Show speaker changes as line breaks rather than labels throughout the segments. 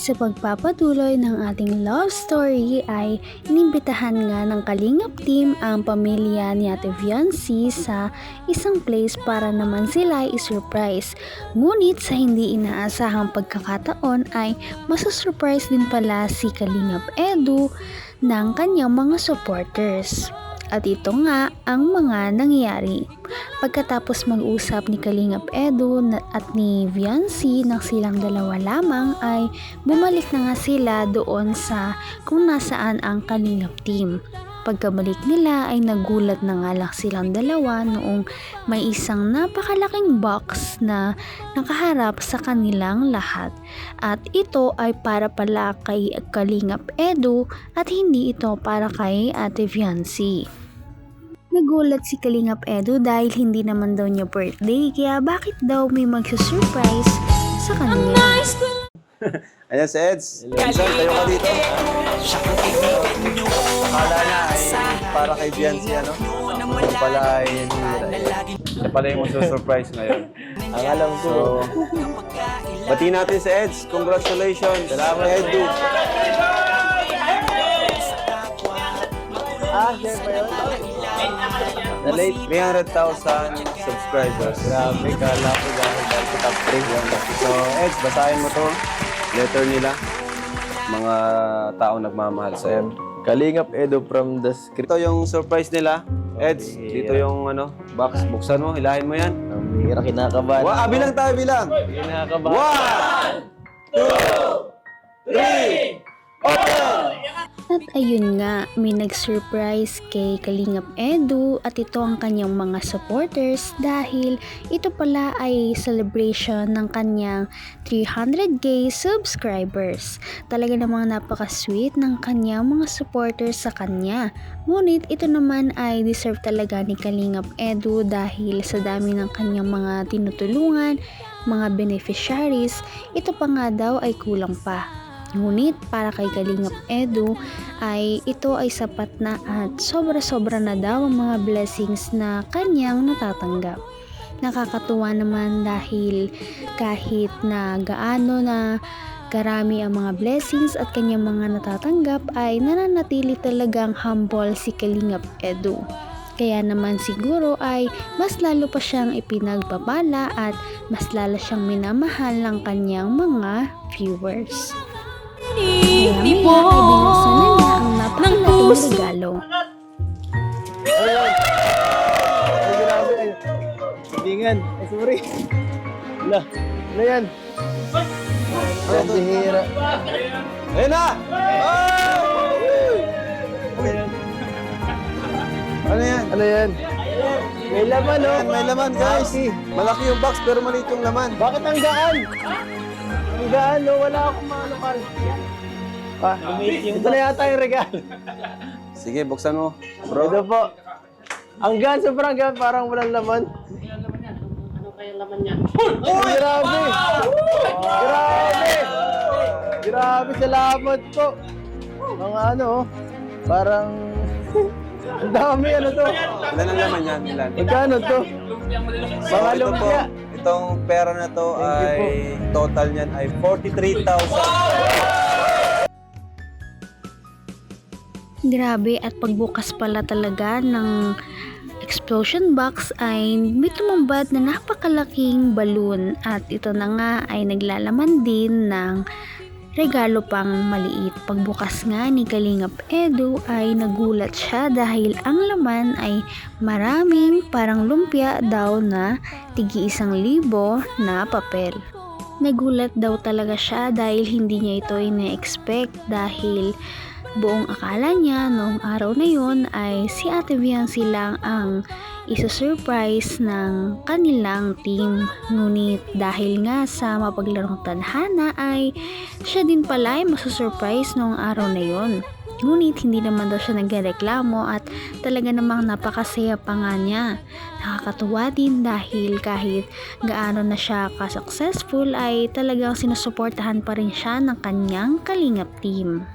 Sa pagpapatuloy ng ating love story ay inimbitahan nga ng Kalingap team ang pamilya ni Ate Viancy sa isang place para naman sila i-surprise. Ngunit sa hindi inaasahang pagkakataon ay masusurprise din pala si Kalingap Edu ng kanyang mga supporters. At ito nga ang mga nangyayari. Pagkatapos mag-usap ni Kalingap Edu at ni Viancy ng silang dalawa lamang ay bumalik na nga sila doon sa kung nasaan ang Kalingap team. Pagkabalik nila ay nagulat na nga lang silang dalawa noong may isang napakalaking box na nakaharap sa kanilang lahat. At ito ay para pala kay Kalingap Edu at hindi ito para kay Ate Viancy. Nagulat si Kalingap Edu dahil hindi naman daw niya birthday kaya bakit daw may magsusurprise sa kanya.
Nice
Ayan si Eds. Minsan, tayo ka dito. Akala niya ay para kay Biancy, ano? Ito pala ay hinihira. Siya pala yung surprise ngayon.
Ang alam ko,
So, bati natin si Eds. Congratulations. Salamat, Edu.
Ah, share pa yun.
Na late 300,000 subscribers.
Grabe, kala ko dahil dahil sa top 3.
So, Eds, basahin mo to. Letter nila. Mga taong nagmamahal sa'yo.
Kalingap Edo from the script.
Ito yung surprise nila. Eds, dito yung ano, box. Buksan mo, hilahin mo yan.
Ang hira, kinakabahan.
Wa, ah, bilang tayo, bilang.
Kinakabahan.
One, two, three, open!
At ayun nga, may nag-surprise kay Kalingap Edu at ito ang kanyang mga supporters dahil ito pala ay celebration ng kanyang 300k subscribers. Talaga namang napaka-sweet ng kanyang mga supporters sa kanya. Ngunit ito naman ay deserve talaga ni Kalingap Edu dahil sa dami ng kanyang mga tinutulungan, mga beneficiaries, ito pa nga daw ay kulang pa. Ngunit para kay Kalingap Edu ay ito ay sapat na at sobra-sobra na daw ang mga blessings na kanyang natatanggap. Nakakatuwa naman dahil kahit na gaano na karami ang mga blessings at kanyang mga natatanggap ay nananatili talagang humble si Kalingap Edu. Kaya naman siguro ay mas lalo pa siyang ipinagpapala at mas lalo siyang minamahal ng kanyang mga viewers.
Ni
Maya-maya
mo
ay binuksan na ang
ng
napakalaking
puso.
regalo.
Grabe. Ay. Ay, sorry. Wala. Ano yan? Ang bihira.
Ayun na! Oh! Ano yan?
Ano yan? May laman, oh.
May laman, guys.
Malaki.
Malaki yung box, pero maliit yung laman.
Bakit ang gaan? Ang gaan, no? Wala akong maanukal. Pa, ito na yata yung regalo.
Sige, buksan mo.
Ito
Bro,
po. Ang gaan, sobrang gaan, parang walang laman. Uy! Grabe! Grabe! Grabe, salamat po. Mga ano, oh. parang... Ang dami, ano to?
ilan ang laman yan? Ilan?
Magkano to? Mga
ito po,
lumpia.
Itong pera na to
Thank you
ay total niyan ay 43,000.
Grabe at pagbukas pala talaga ng explosion box ay may tumambad na napakalaking balloon at ito na nga ay naglalaman din ng regalo pang maliit. Pagbukas nga ni Kalingap Edu ay nagulat siya dahil ang laman ay maraming parang lumpia daw na tigi isang libo na papel. Nagulat daw talaga siya dahil hindi niya ito ina-expect dahil buong akala niya noong araw na yun ay si Ate Viancy lang ang isa-surprise ng kanilang team. Ngunit dahil nga sa mapaglarong tadhana ay siya din pala ay masusurprise noong araw na yun. Ngunit hindi naman daw siya nagreklamo at talaga namang napakasaya pa nga niya. Nakakatuwa din dahil kahit gaano na siya ka-successful ay talagang sinusuportahan pa rin siya ng kanyang kalingap team.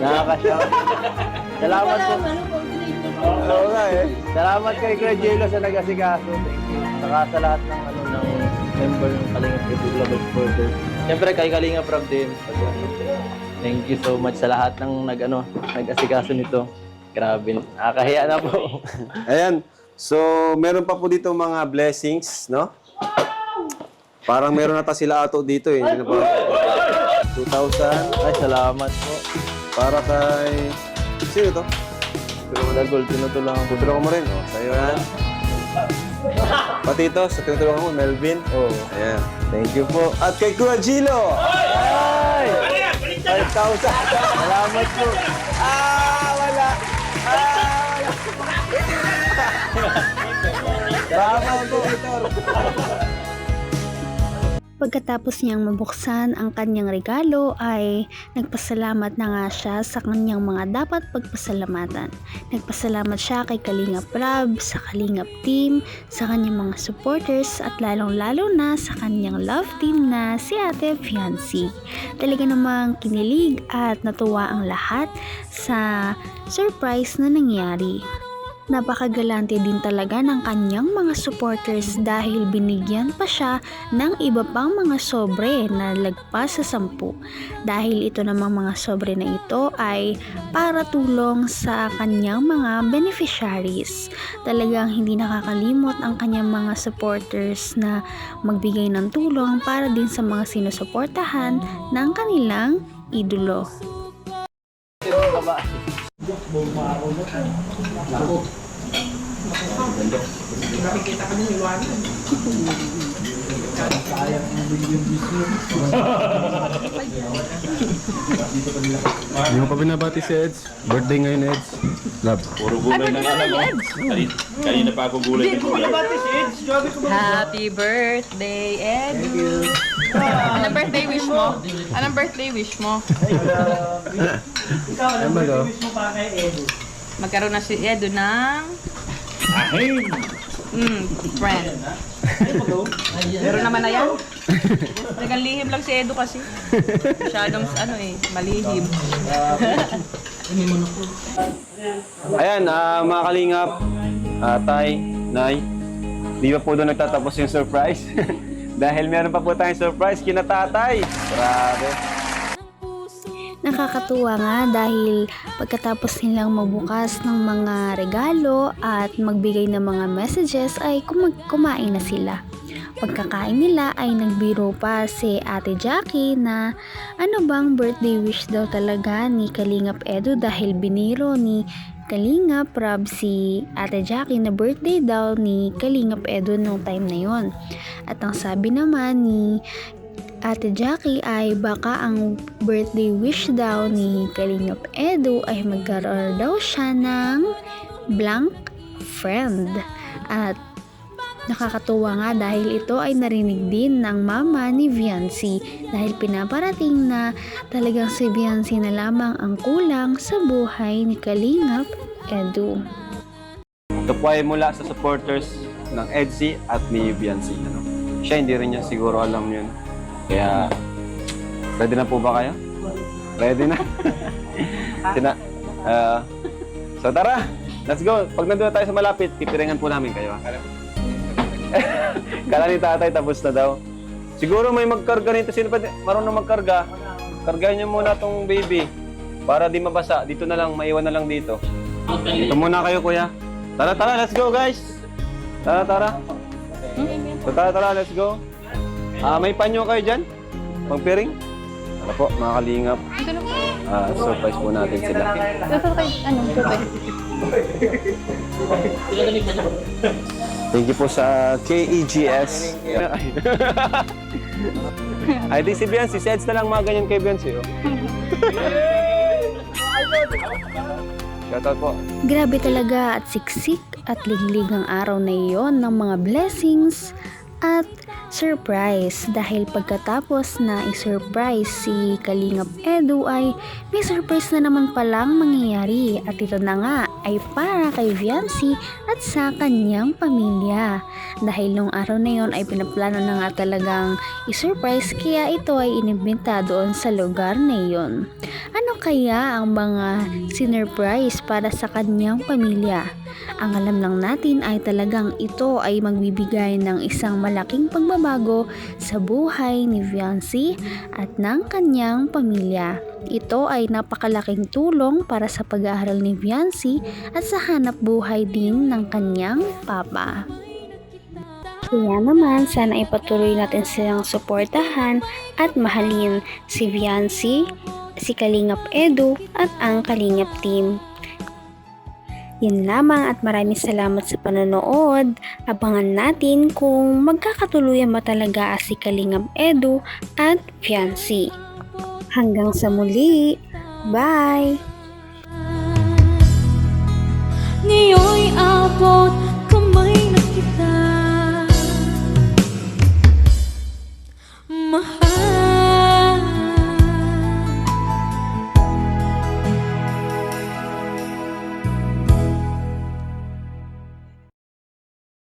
Nakakasya. Salamat po. Oo nga eh. Salamat kay Kuya Jello sa nag-asikaso. Thank you. Saka sa lahat ng ano ng member ng Kalinga People Global Supporters. Siyempre kay Kalinga Prab din. Thank you so much sa lahat ng nag ano, nag-asikaso nito. Grabe, nakakahiya na po.
Ayan. So, meron pa po dito mga blessings, no? Parang meron nata sila ato dito eh. Na pa. 2,000
Ay, salamat po.
para kay... Sino to?
Pero wala gold, tinutulungan ko.
Tutulungan mo rin. Oh, sa'yo yan. Pati ito, sa tinutulungan mo, Melvin.
Oh,
Ayan.
thank you po.
At kay Kuya Gilo!
Ay! 5,000! Salamat po.
Ah, wala!
Salamat po.
Pagkatapos niyang mabuksan ang kanyang regalo ay nagpasalamat na nga siya sa kanyang mga dapat pagpasalamatan. Nagpasalamat siya kay Kalingap Rab, sa Kalingap Team, sa kanyang mga supporters at lalong-lalo na sa kanyang love team na si Ate Fiancy. Talaga namang kinilig at natuwa ang lahat sa surprise na nangyari. Napakagalante din talaga ng kanyang mga supporters dahil binigyan pa siya ng iba pang mga sobre na lagpas sa sampu. Dahil ito namang mga sobre na ito ay para tulong sa kanyang mga beneficiaries. Talagang hindi nakakalimot ang kanyang mga supporters na magbigay ng tulong para din sa mga sinusuportahan ng kanilang idolo.
Hindi mo pa binabati si Eds. Birthday ngayon, Eds. Love.
Puro gulay na nga ako. Kanina, kanina pa ako gulay ng gulay.
Happy birthday, Edu! Anong birthday wish mo? Anong birthday wish mo?
Ayan ba to?
Magkaroon na si Edu ng
Ahin!
mm, friend. Meron naman na yan. Talagang lihim lang si Edu kasi. Masyadong ano eh, malihim.
Ayan, ah, mga kalingap, ah, tay, nay, di ba po doon nagtatapos yung surprise? Dahil meron pa po tayong surprise kina tatay. Grabe.
Nakakatuwa nga dahil pagkatapos nilang mabukas ng mga regalo at magbigay ng mga messages ay kumain na sila. Pagkakain nila ay nagbiro pa si Ate Jackie na ano bang birthday wish daw talaga ni Kalingap Edu dahil biniro ni Kalingap Rob si Ate Jackie na birthday daw ni Kalingap Edu nung time na yon. At ang sabi naman ni Ate Jackie ay baka ang birthday wish daw ni Kalingap Edu ay magkaroon daw siya ng blank friend. At nakakatuwa nga dahil ito ay narinig din ng mama ni Viancy dahil pinaparating na talagang si Viancy na lamang ang kulang sa buhay ni Kalingap Edu.
Ito po ay mula sa supporters ng EDSI at ni Biancy. Ano? Siya hindi rin niya siguro alam yun. Kaya, ready na po ba kayo? Ready na? Sina, ah, so tara, let's go. Pag nandun na tayo sa malapit, pipiringan po namin kayo. ha? Kala ni tatay tapos na daw. Siguro may magkarga nito. Sino pa marunong magkarga? Kargahan niyo muna tong baby. Para di mabasa. Dito na lang, maiwan na lang dito. Dito muna kayo, kuya. Tara, tara, let's go, guys. Tara, tara. So, tara, tara, let's go. Ah, may panyo kayo dyan? Pangpiring? Ano po, mga kalingap. Ah, surprise po natin sila. Thank you po sa KEGS. Ay, di si Biancy. Si Eds na lang mga ganyan kay Biancy. Oh. Shoutout po.
Grabe talaga at siksik at liglig ang araw na iyon ng mga blessings at surprise dahil pagkatapos na i-surprise si Kalingap Edu ay may surprise na naman palang mangyayari at ito na nga ay para kay Viancy at sa kanyang pamilya. Dahil nung araw na yon ay pinaplano na nga talagang isurprise kaya ito ay inimbenta doon sa lugar na yon. Ano kaya ang mga sinurprise para sa kanyang pamilya? Ang alam lang natin ay talagang ito ay magbibigay ng isang malaking pagbabago sa buhay ni Viancy at ng kanyang pamilya. Ito ay napakalaking tulong para sa pag-aaral ni Viancy at sa hanap buhay din ng kanyang papa. Kaya naman, sana ipatuloy natin silang suportahan at mahalin si Viancy, si Kalingap Edu at ang Kalingap Team. Yan lamang at maraming salamat sa panonood. Abangan natin kung magkakatuluyan ba talaga si Kalingap Edu at Fiancé. Hanggang sa muli. Bye! Ngayon